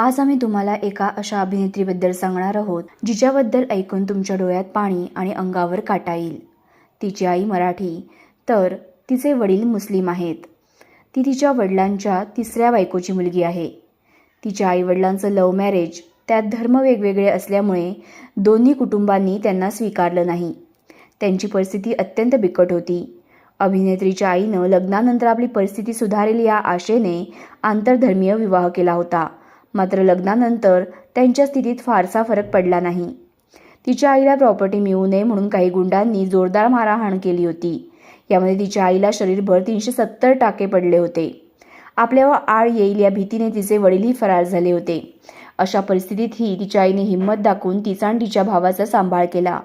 आज आम्ही तुम्हाला एका अशा अभिनेत्रीबद्दल सांगणार आहोत जिच्याबद्दल ऐकून तुमच्या डोळ्यात पाणी आणि अंगावर काटा येईल. तिची आई मराठी तर तिचे वडील मुस्लिम आहेत. ती तिच्या वडिलांच्या तिसऱ्या बायकोची मुलगी आहे. तिच्या आईवडिलांचं लव्ह मॅरेज त्यात धर्म वेगवेगळे असल्यामुळे दोन्ही कुटुंबांनी त्यांना स्वीकारलं नाही. त्यांची परिस्थिती अत्यंत बिकट होती. अभिनेत्रीच्या आईनं लग्नानंतर आपली परिस्थिती सुधारेल या आशेने आंतरधर्मीय विवाह केला होता. मात्र लग्नानंतर त्यांच्या स्थितीत फारसा फरक पडला नाही. तिच्या आईला प्रॉपर्टी मिळू नये म्हणून काही गुंडांनी जोरदार मारहाण केली होती. यामध्ये तिच्या आईला शरीरभर तीनशे सत्तर टाके पडले होते. आपल्यावर आळ येईल या भीतीने तिचे वडीलही फरार झाले होते. अशा परिस्थितीतही तिच्या आईने हिंमत दाखवून तिचा आणि तिच्या भावाचा सांभाळ केला.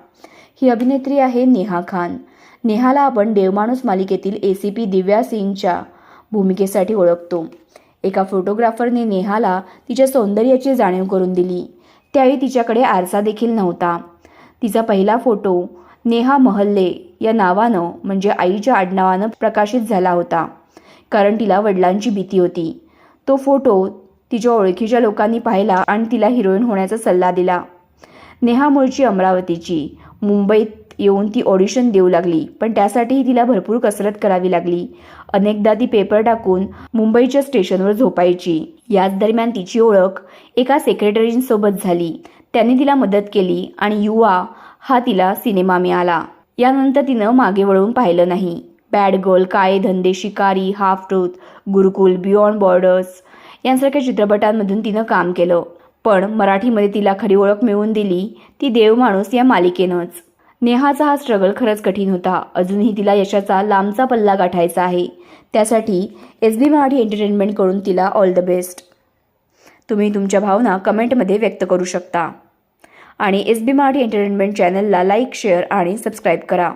ही अभिनेत्री आहे नेहा खान. नेहाला आपण देवमाणूस मालिकेतील ए सी पी दिव्या सिंगच्या भूमिकेसाठी ओळखतो. एका फोटोग्राफरने नेहाला तिच्या सौंदर्याची जाणीव करून दिली. त्यावेळी तिच्याकडे आरसा देखील नव्हता. तिचा पहिला फोटो नेहा महल्ले या नावानं म्हणजे आईच्या आडनावानं प्रकाशित झाला होता कारण तिला वडिलांची भीती होती. तो फोटो तिच्या ओळखीच्या लोकांनी पाहिला आणि तिला हिरोईन होण्याचा सल्ला दिला. नेहा मूळची अमरावतीची मुंबईत येऊन ती ऑडिशन देऊ लागली. पण त्यासाठीही तिला भरपूर कसरत करावी लागली. अनेकदा ती पेपर टाकून मुंबईच्या स्टेशनवर झोपायची. याच दरम्यान तिची ओळख एका सेक्रेटरींसोबत झाली. त्यांनी तिला मदत केली आणि युवा हा तिला सिनेमा मिळाला. यानंतर तिनं मागे वळून पाहिलं नाही. Bad girl Kaale Dhande Shikari half truth Gurukul beyond borders यांसारख्या चित्रपटांमधून तिनं काम केलं. पण मराठीमध्ये तिला खरी ओळख मिळवून दिली ती देव माणूस या मालिकेनंच. नेहाचा हा स्ट्रगल खरंच कठीण होता. अजूनही तिला यशाचा लांबचा पल्ला गाठायचा आहे. त्यासाठी एस बी मराठी एंटरटेनमेंटकडून तिला ऑल द बेस्ट तुम्ही तुमच्या भावना कमेंटमध्ये व्यक्त करू शकता. आणि एस बी मराठी एंटरटेनमेंट चॅनलला लाईक शेअर आणि सबस्क्राईब करा.